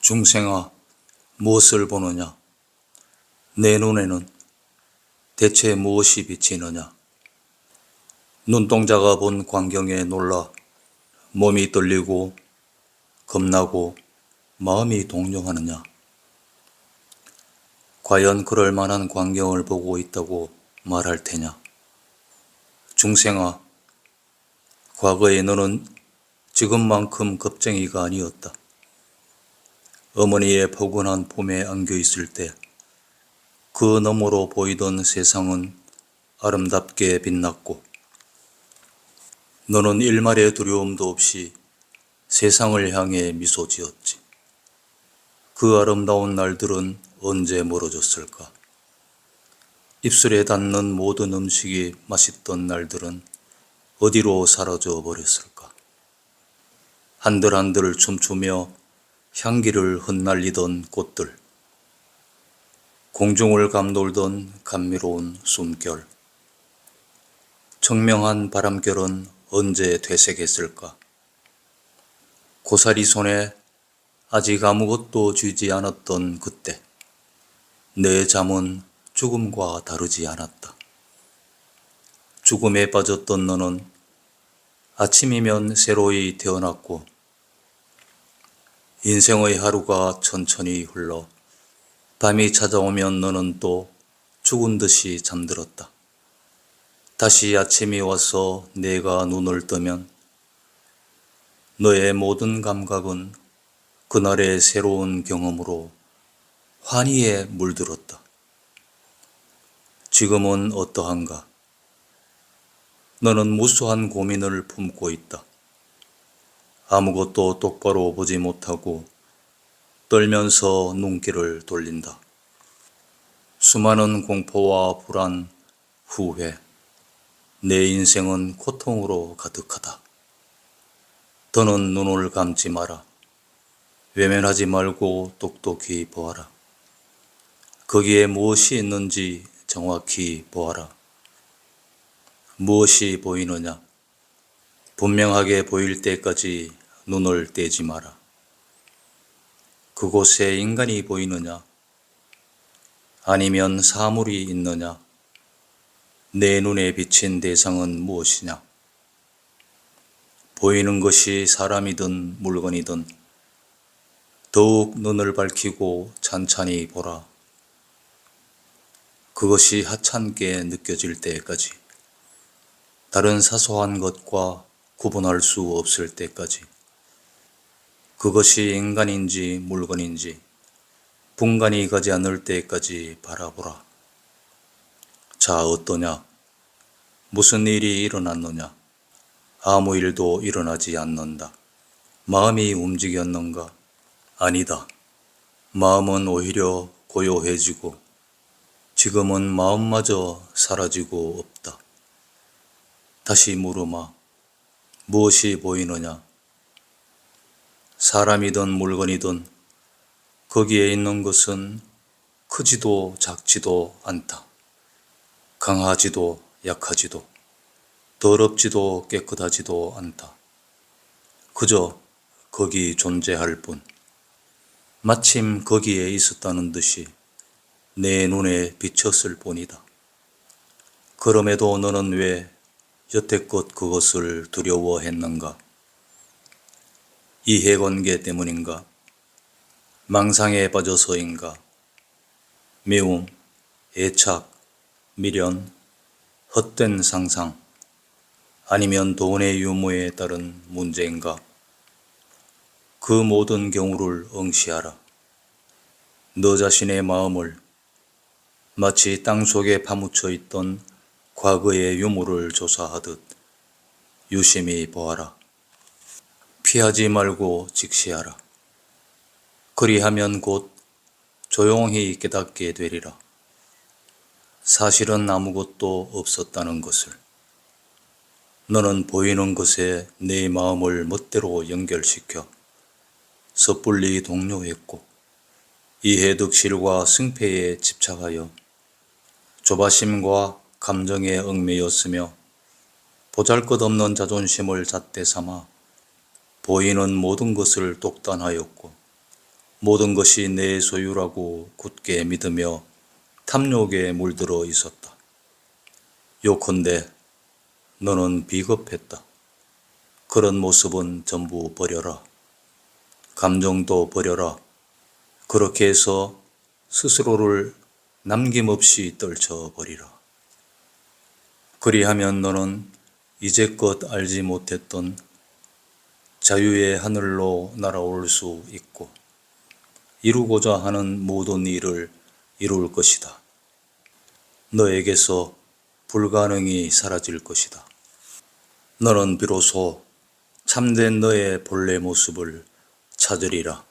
중생아, 무엇을 보느냐? 내 눈에는 대체 무엇이 비치느냐? 눈동자가 본 광경에 놀라 몸이 떨리고 겁나고 마음이 동요하느냐? 과연 그럴 만한 광경을 보고 있다고 말할 테냐? 중생아, 과거에 너는 지금만큼 겁쟁이가 아니었다. 어머니의 포근한 품에 안겨 있을 때 그 너머로 보이던 세상은 아름답게 빛났고 너는 일말의 두려움도 없이 세상을 향해 미소 지었지. 그 아름다운 날들은 언제 멀어졌을까? 입술에 닿는 모든 음식이 맛있던 날들은 어디로 사라져 버렸을까? 한들한들 춤추며 향기를 흩날리던 꽃들, 공중을 감돌던 감미로운 숨결, 청명한 바람결은 언제 되새겼을까? 고사리 손에 아직 아무것도 쥐지 않았던 그때, 내 잠은 죽음과 다르지 않았다. 죽음에 빠졌던 너는 아침이면 새로이 태어났고, 인생의 하루가 천천히 흘러 밤이 찾아오면 너는 또 죽은 듯이 잠들었다. 다시 아침이 와서 내가 눈을 뜨면 너의 모든 감각은 그날의 새로운 경험으로 환희에 물들었다. 지금은 어떠한가? 너는 무수한 고민을 품고 있다. 아무것도 똑바로 보지 못하고 떨면서 눈길을 돌린다. 수많은 공포와 불안, 후회, 내 인생은 고통으로 가득하다. 더는 눈을 감지 마라. 외면하지 말고 똑똑히 보아라. 거기에 무엇이 있는지 정확히 보아라. 무엇이 보이느냐? 분명하게 보일 때까지 눈을 떼지 마라. 그곳에 인간이 보이느냐? 아니면 사물이 있느냐? 내 눈에 비친 대상은 무엇이냐? 보이는 것이 사람이든 물건이든 더욱 눈을 밝히고 찬찬히 보라. 그것이 하찮게 느껴질 때까지, 다른 사소한 것과 구분할 수 없을 때까지, 그것이 인간인지 물건인지 분간이 가지 않을 때까지 바라보라. 자, 어떠냐? 무슨 일이 일어났느냐? 아무 일도 일어나지 않는다. 마음이 움직였는가? 아니다. 마음은 오히려 고요해지고 지금은 마음마저 사라지고 없다. 다시 물으마. 무엇이 보이느냐? 사람이든 물건이든 거기에 있는 것은 크지도 작지도 않다. 강하지도 약하지도 더럽지도 깨끗하지도 않다. 그저 거기 존재할 뿐. 마침 거기에 있었다는 듯이 내 눈에 비쳤을 뿐이다. 그럼에도 너는 왜 여태껏 그것을 두려워했는가? 이해관계 때문인가? 망상에 빠져서인가? 미움, 애착, 미련, 헛된 상상, 아니면 돈의 유무에 따른 문제인가? 그 모든 경우를 응시하라. 너 자신의 마음을 마치 땅 속에 파묻혀 있던 과거의 유무를 조사하듯 유심히 보아라. 피하지 말고 직시하라. 그리하면 곧 조용히 깨닫게 되리라. 사실은 아무것도 없었다는 것을. 너는 보이는 것에 내 마음을 멋대로 연결시켜 섣불리 동요했고 이해득실과 승패에 집착하여 조바심과 감정에 얽매였으며 보잘것없는 자존심을 잣대 삼아 보이는 모든 것을 독단하였고 모든 것이 내 소유라고 굳게 믿으며 탐욕에 물들어 있었다. 요컨대 너는 비겁했다. 그런 모습은 전부 버려라. 감정도 버려라. 그렇게 해서 스스로를 남김없이 떨쳐버리라. 그리하면 너는 이제껏 알지 못했던 자유의 하늘로 날아올 수 있고 이루고자 하는 모든 일을 이룰 것이다. 너에게서 불가능이 사라질 것이다. 너는 비로소 참된 너의 본래 모습을 찾으리라.